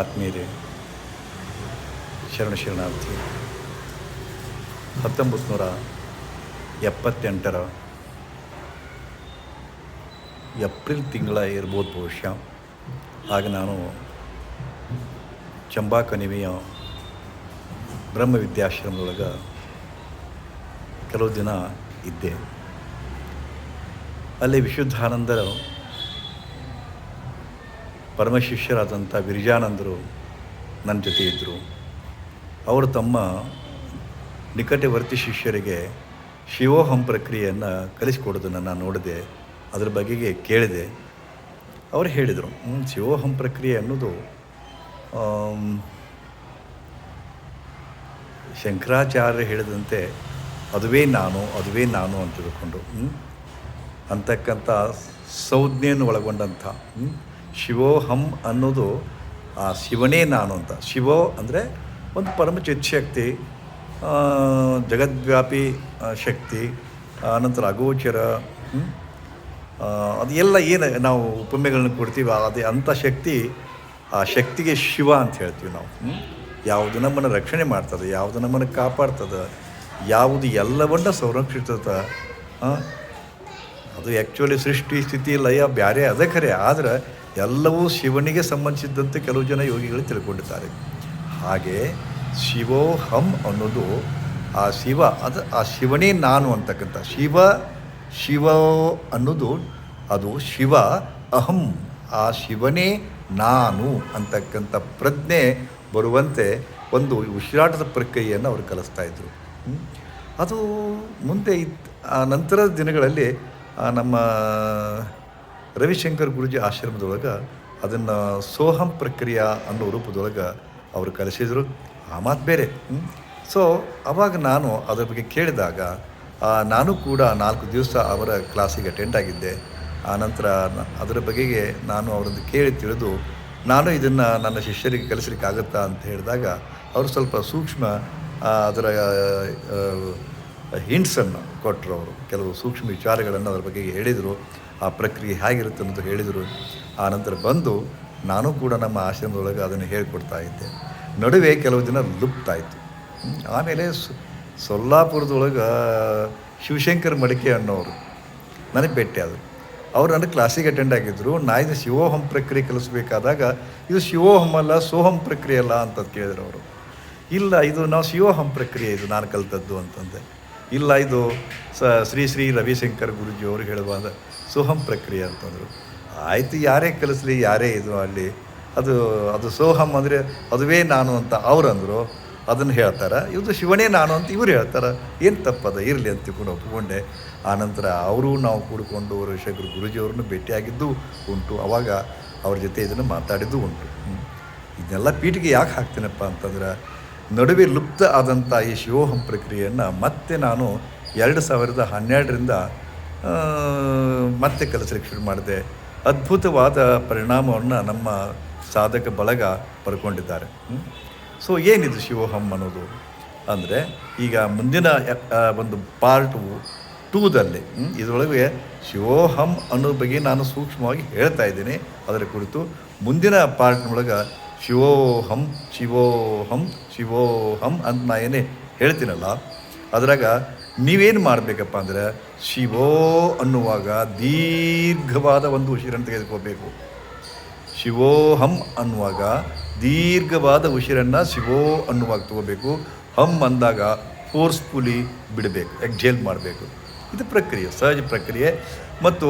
ಆತ್ಮೀಯರೇ, ಶರಣ ಶರಣಾರ್ಥಿ ಹತ್ತೊಂಬತ್ತು ನೂರ ಎಪ್ಪತ್ತೆಂಟರ ಏಪ್ರಿಲ್ ತಿಂಗಳ ಇರ್ಬೋದು ಬಹುಶಃ. ಆಗ ನಾನು ಚಂಬಾ ಕಣಿವೆಯ ಬ್ರಹ್ಮ ವಿದ್ಯಾಶ್ರಮದೊಳಗೆ ಕೆಲವು ದಿನ ಇದ್ದೆ. ಅಲ್ಲಿ ವಿಶುದ್ಧಾನಂದರ ಪರಮಶಿಷ್ಯರಾದಂಥ ವಿರಜಾನಂದರು ನನ್ನ ಜೊತೆ ಇದ್ದರು ಅವರು ತಮ್ಮ ನಿಕಟವರ್ತಿ ಶಿಷ್ಯರಿಗೆ ಶಿವೋಹಂ ಪ್ರಕ್ರಿಯೆಯನ್ನು ಕಲಿಸಿಕೊಡೋದನ್ನು ನಾನು ನೋಡಿದೆ ಅದರ ಬಗೆಗೆ ಕೇಳಿದೆ ಅವರು ಹೇಳಿದರು "ಹ್ಮ್, ಶಿವೋಹಂ ಪ್ರಕ್ರಿಯೆ ಅನ್ನೋದು ಶಂಕರಾಚಾರ್ಯ ಹೇಳಿದಂತೆ ಅದುವೇ ನಾನು ಅದುವೇ ನಾನು ಅಂತ ತಿಳ್ಕೊಂಡು? ಅಂತಕ್ಕಂಥ ಸಂಜ್ಞೆಯನ್ನು ಒಳಗೊಂಡಂಥ? ಶಿವೋಹಂ ಅನ್ನೋದು ಆ ಶಿವನೇ ನಾನು ಅಂತ. ಶಿವೋ ಅಂದರೆ ಒಂದು ಪರಮ ಶಕ್ತಿ ಜಗದ್ವ್ಯಾಪಿ ಶಕ್ತಿ ಆನಂತರ ಅಗೋಚರ ಅದೆಲ್ಲ ಏನು ನಾವು ಉಪಮೆಗಳನ್ನ ಕೊಡ್ತೀವಿ ಅದೇ ಅಂಥ ಶಕ್ತಿ, ಆ ಶಕ್ತಿಗೆ ಶಿವ ಅಂತ ಹೇಳ್ತೀವಿ ನಾವು ಯಾವುದು ನಮ್ಮನ್ನು ರಕ್ಷಣೆ ಮಾಡ್ತದೆ, ಯಾವುದು ನಮ್ಮನ್ನು ಕಾಪಾಡ್ತದೆ, ಯಾವುದು ಎಲ್ಲವನ್ನ ಸಂರಕ್ಷಿಸ್ತದ? ಅದು ಆ್ಯಕ್ಚುಲಿ ಸೃಷ್ಟಿ, ಸ್ಥಿತಿ, ಲಯ, ಬ್ಯಾರೆ ಅದೇ ಖರೆ, ಆದರೆ ಎಲ್ಲವೂ ಶಿವನಿಗೆ ಸಂಬಂಧಿಸಿದಂತೆ ಕೆಲವು ಜನ ಯೋಗಿಗಳು ತಿಳ್ಕೊಂಡಿದ್ದಾರೆ. ಹಾಗೆ ಶಿವೋಹಂ ಅನ್ನೋದು ಆ ಶಿವ, ಅದು ಆ ಶಿವನೇ ನಾನು ಅಂತಕ್ಕಂಥ ಶಿವ ಶಿವ ಅನ್ನೋದು ಅದು ಶಿವ ಅಹಂ, ಆ ಶಿವನೇ ನಾನು ಅಂತಕ್ಕಂಥ ಪ್ರಜ್ಞೆ ಬರುವಂತೆ ಒಂದು ಉಸಿರಾಟದ ಪ್ರಕ್ರಿಯೆಯನ್ನು ಅವರು ಕಲಿಸ್ತಾ ಇದ್ದರು ಅದು ಮುಂದೆ ಇತ್ತು ಆ ನಂತರದ ದಿನಗಳಲ್ಲಿ ನಮ್ಮ ರವಿಶಂಕರ್ ಗುರುಜಿ ಆಶ್ರಮದೊಳಗೆ ಅದನ್ನು ಸೋಹಂ ಪ್ರಕ್ರಿಯೆ ಅನ್ನೋ ರೂಪದೊಳಗೆ ಅವರು ಕಲಿಸಿದರು. ಆ ಮಾತು ಬೇರೆ. ಸೊ ಅವಾಗ ನಾನು ಅದರ ಬಗ್ಗೆ ಕೇಳಿದಾಗ ನಾನು ಕೂಡ ನಾಲ್ಕು ದಿವಸ ಅವರ ಕ್ಲಾಸಿಗೆ ಅಟೆಂಡ್ ಆಗಿದ್ದೆ. ಆನಂತರ ನ- ಅದರ ಬಗೆಗೆ ನಾನು ಅವರನ್ನು ಕೇಳಿ ತಿಳಿದು, ನಾನು ಇದನ್ನು ನನ್ನ ಶಿಷ್ಯರಿಗೆ ಕಲಿಸ್ಲಿಕ್ಕಾಗತ್ತಾ ಅಂತ ಹೇಳಿದಾಗ, ಅವರು ಸ್ವಲ್ಪ ಸೂಕ್ಷ್ಮ ಅದರ ಹಿಂಟ್ಸನ್ನು ಕೊಟ್ಟರು ಅವರು. ಕೆಲವು ಸೂಕ್ಷ್ಮ ವಿಚಾರಗಳನ್ನು ಅದರ ಬಗ್ಗೆ ಹೇಳಿದರು. ಆ ಪ್ರಕ್ರಿಯೆ ಹೇಗಿರುತ್ತೆ ಅನ್ನೋದು ಹೇಳಿದರು. ಆ ನಂತರ ಬಂದು ನಾನು ಕೂಡ ನಮ್ಮ ಆಶ್ರಮದೊಳಗೆ ಅದನ್ನು ಹೇಳಿಕೊಡ್ತಾ ಇದ್ದೆ. ನಡುವೆ ಕೆಲವು ದಿನ ಲುಪ್ತಾಯಿತು. ಆಮೇಲೆ ಸೊಲ್ಲಾಪುರದೊಳಗೆ ಶಿವಶಂಕರ್ ಮಡಿಕೆ ಅನ್ನೋರು ನನಗೆ ಭೇಟಿ ಆದರು ಅವ್ರು ನನ್ನ ಕ್ಲಾಸಿಗೆ ಅಟೆಂಡ್ ಆಗಿದ್ದರು ನಾ ಇದು ಶಿವೋಹಂ ಪ್ರಕ್ರಿಯೆ ಕಲಿಸ್ಬೇಕಾದಾಗ ಇದು ಶಿವೋಹಂ ಅಲ್ಲ, ಸೋಹಂ ಪ್ರಕ್ರಿಯೆ ಅಲ್ಲ ಅಂತ ಕೇಳಿದ್ರು ಅವರು. ಇಲ್ಲ, ಇದು ನಾವು ಶಿವೋಹಂ ಪ್ರಕ್ರಿಯೆ ಇದು ನಾನು ಕಲಿತದ್ದು ಅಂತಂದೆ. ಇಲ್ಲ, ಇದು ಸ, ಶ್ರೀ ಶ್ರೀ ರವಿಶಂಕರ್ ಗುರುಜಿ ಅವರು ಹೇಳುವಾಗ ಸೋಹಂ ಪ್ರಕ್ರಿಯೆ ಅಂತಂದರು ಆಯಿತು, ಯಾರೇ ಕಲಿಸ್ಲಿ, ಯಾರೇ ಇದು ಅಲ್ಲಿ ಅದು ಅದು ಸೋಹಂ ಅಂದರೆ ಅದುವೇ ನಾನು ಅಂತ ಅವ್ರು ಅಂದರು, ಅದನ್ನು ಹೇಳ್ತಾರೆ. ಇದು ಶಿವನೇ ನಾನು ಅಂತ ಇವರು ಹೇಳ್ತಾರೆ. ಏನು ತಪ್ಪದ? ಇರಲಿ ಅಂತ ಕೂಡ ಒಪ್ಪಿಕೊಂಡೆ ಆನಂತರ ಅವರು ನಾವು ಕೂಡಿಕೊಂಡು ರವಿಶಂಕರ್ ಗುರುಜಿಯವ್ರನ್ನು ಭೇಟಿಯಾಗಿದ್ದು ಉಂಟು. ಅವಾಗ ಅವ್ರ ಜೊತೆ ಇದನ್ನು ಮಾತಾಡಿದ್ದು ಉಂಟು. ಇದನ್ನೆಲ್ಲ ಪೀಠಿಗೆ ಯಾಕೆ ಹಾಕ್ತೀನಪ್ಪ ಅಂತಂದ್ರೆ ನಡುವೆ ಲುಪ್ತ ಆದಂಥ ಈ ಶಿವೋಹಂ ಪ್ರಕ್ರಿಯೆಯನ್ನು ಮತ್ತೆ ನಾನು ಎರಡು ಸಾವಿರದ ಹನ್ನೆರಡರಿಂದ ಮತ್ತೆ ಕಲಿಸಲಿಕ್ಕೆ ಶುರು ಮಾಡಿದೆ. ಅದ್ಭುತವಾದ ಪರಿಣಾಮವನ್ನು ನಮ್ಮ ಸಾಧಕ ಬಳಗ ಪಡ್ಕೊಂಡಿದ್ದಾರೆ. ಸೊ ಏನಿದು ಶಿವೋಹಂ ಅನ್ನೋದು? ಅಂದರೆ, ಈಗ ಮುಂದಿನ ಒಂದು ಪಾರ್ಟ್ ಟೂದಲ್ಲಿ ಇದರೊಳಗೆ ಶಿವೋಹಂ ಅನ್ನೋ ಬಗ್ಗೆ ನಾನು ಸೂಕ್ಷ್ಮವಾಗಿ ಹೇಳ್ತಾ ಇದ್ದೀನಿ. ಅದರ ಕುರಿತು ಮುಂದಿನ ಪಾರ್ಟ್ನೊಳಗೆ ಶಿವೋಹಂ ಶಿವೋಹಂ ಶಿವೋಹಂ ಅಂತ ನಾ ಏನೇ ಹೇಳ್ತೀನಲ್ಲ, ಅದ್ರಾಗ ನೀವೇನು ಮಾಡಬೇಕಪ್ಪ ಅಂದರೆ ಶಿವೋ ಅನ್ನುವಾಗ ದೀರ್ಘವಾದ ಒಂದು ಉಸಿರನ್ನು ತೆಗೆದುಕೋಬೇಕು. ಶಿವೋಹಂ ಅನ್ನುವಾಗ ದೀರ್ಘವಾದ ಉಸಿರನ್ನು ಶಿವೋ ಅನ್ನುವಾಗ ತಗೋಬೇಕು. ಹಮ್ ಅಂದಾಗ ಫೋರ್ಸ್ಫುಲಿ ಬಿಡಬೇಕು ಎಕ್ಜೇಲ್ ಮಾಡಬೇಕು. ಇದು ಪ್ರಕ್ರಿಯೆ, ಸಹಜ ಪ್ರಕ್ರಿಯೆ. ಮತ್ತು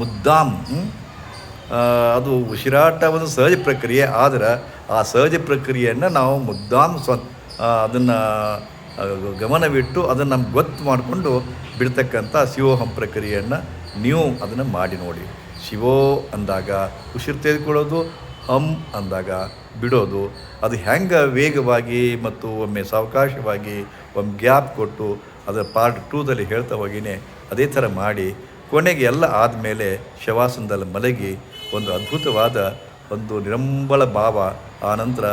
ಮುದ್ದಾಮ್ ಅದು ಉಸಿರಾಟ ಒಂದು ಸಹಜ ಪ್ರಕ್ರಿಯೆ, ಆದರೆ ಆ ಸಹಜ ಪ್ರಕ್ರಿಯೆಯನ್ನು ನಾವು ಮುದ್ದಾನ್ ಸ್ವ ಅದನ್ನು ಗಮನವಿಟ್ಟು ಅದನ್ನು ನಮ್ಗೆ ಗೊತ್ತು ಮಾಡಿಕೊಂಡು ಬಿಡ್ತಕ್ಕಂಥ ಶಿವೋಹಂ ಪ್ರಕ್ರಿಯೆಯನ್ನು ನೀವು ಅದನ್ನು ಮಾಡಿ ನೋಡಿ. ಶಿವೋ ಅಂದಾಗ ಉಸಿರು ತೆಗೆದುಕೊಳ್ಳೋದು, ಹಂ ಅಂದಾಗ ಬಿಡೋದು. ಅದು ಹೆಂಗೆ ವೇಗವಾಗಿ ಮತ್ತು ಒಮ್ಮೆ ಸಾವಕಾಶವಾಗಿ ಒಮ್ಮೆ ಗ್ಯಾಪ್ ಕೊಟ್ಟು ಅದರ ಪಾರ್ಟ್ ಟೂದಲ್ಲಿ ಹೇಳ್ತಾ ಹೋಗಿನೇ, ಅದೇ ಥರ ಮಾಡಿ, ಕೊನೆಗೆ ಎಲ್ಲ ಆದಮೇಲೆ ಶವಾಸನದಲ್ಲಿ ಮಲಗಿ ಒಂದು ಅದ್ಭುತವಾದ ಒಂದು ನಿರಂಬಳ ಭಾವ ಆನಂತರ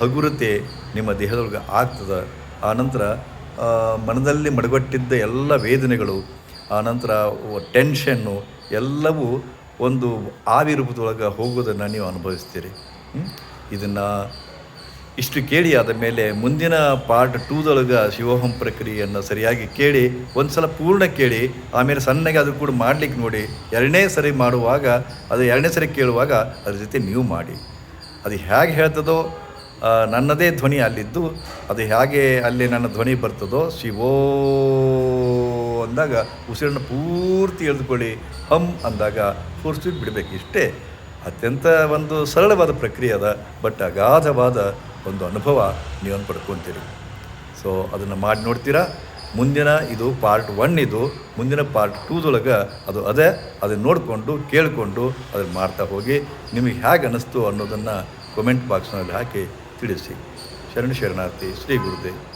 ಹಗುರತೆ ನಿಮ್ಮ ದೇಹದೊಳಗೆ ಆಗ್ತದೆ. ಆನಂತರ ಮನದಲ್ಲಿ ಮಡಗಟ್ಟಿದ್ದ ಎಲ್ಲ ವೇದನೆಗಳು ಆನಂತರ ಟೆನ್ಷನ್ನು ಎಲ್ಲವೂ ಒಂದು ಆವಿ ರೂಪದೊಳಗೆ ಹೋಗೋದನ್ನು ನೀವು ಅನುಭವಿಸ್ತೀರಿ. ಇದನ್ನು ಇಷ್ಟು ಕೇಳಿ ಆದ ಮೇಲೆ ಮುಂದಿನ ಪಾರ್ಟ್ ಟೂದೊಳಗೆ ಶಿವೋಹಂ ಪ್ರಕ್ರಿಯೆಯನ್ನು ಸರಿಯಾಗಿ ಕೇಳಿ ಒಂದು ಸಲ ಪೂರ್ಣ ಕೇಳಿ, ಆಮೇಲೆ ಸಣ್ಣಗೆ ಅದು ಕೂಡ ಮಾಡಲಿಕ್ಕೆ ನೋಡಿ, ಎರಡನೇ ಸರಿ ಮಾಡುವಾಗ, ಅದು ಎರಡನೇ ಸರಿ ಕೇಳುವಾಗ ಅದ್ರ ಜೊತೆ ನೀವು ಮಾಡಿ. ಅದು ಹೇಗೆ ಹೇಳ್ತದೋ ನನ್ನದೇ ಧ್ವನಿ ಅಲ್ಲಿದ್ದು, ಅದು ಹೇಗೆ ಅಲ್ಲಿ ನನ್ನ ಧ್ವನಿ ಬರ್ತದೋ, ಶಿವೋ ಅಂದಾಗ ಉಸಿರನ್ನು ಪೂರ್ತಿ ಎಳೆದುಕೊಳ್ಳಿ ಹಮ್ ಅಂದಾಗ ಪೂರ್ತಿ ಬಿಡಬೇಕು. ಇಷ್ಟೇ, ಅತ್ಯಂತ ಒಂದು ಸರಳವಾದ ಪ್ರಕ್ರಿಯೆ ಅದ ಬಟ್ ಅಗಾಧವಾದ ಒಂದು ಅನುಭವ ನೀವನ್ನು ಪಡ್ಕೊತೀರಿ. ಸೊ ಅದನ್ನು ಮಾಡಿ ನೋಡ್ತೀರಾ? ಮುಂದಿನ ಇದು ಪಾರ್ಟ್ ಒನ್ ಇದು, ಮುಂದಿನ ಪಾರ್ಟ್ ಟೂದೊಳಗೆ ಅದು ಅದೇ, ಅದನ್ನು ನೋಡಿಕೊಂಡು, ಕೇಳಿಕೊಂಡು ಅದನ್ನು ಮಾಡ್ತಾ ಹೋಗಿ ನಿಮಗೆ ಹೇಗೆ ಅನ್ನಿಸ್ತು ಅನ್ನೋದನ್ನು ಕಮೆಂಟ್ ಬಾಕ್ಸ್ನಲ್ಲಿ ಹಾಕಿ ತಿಳಿಸಿ. ಶರಣ ಶರಣಾರ್ಥಿ, ಶ್ರೀ ಗುರುದೇವ್.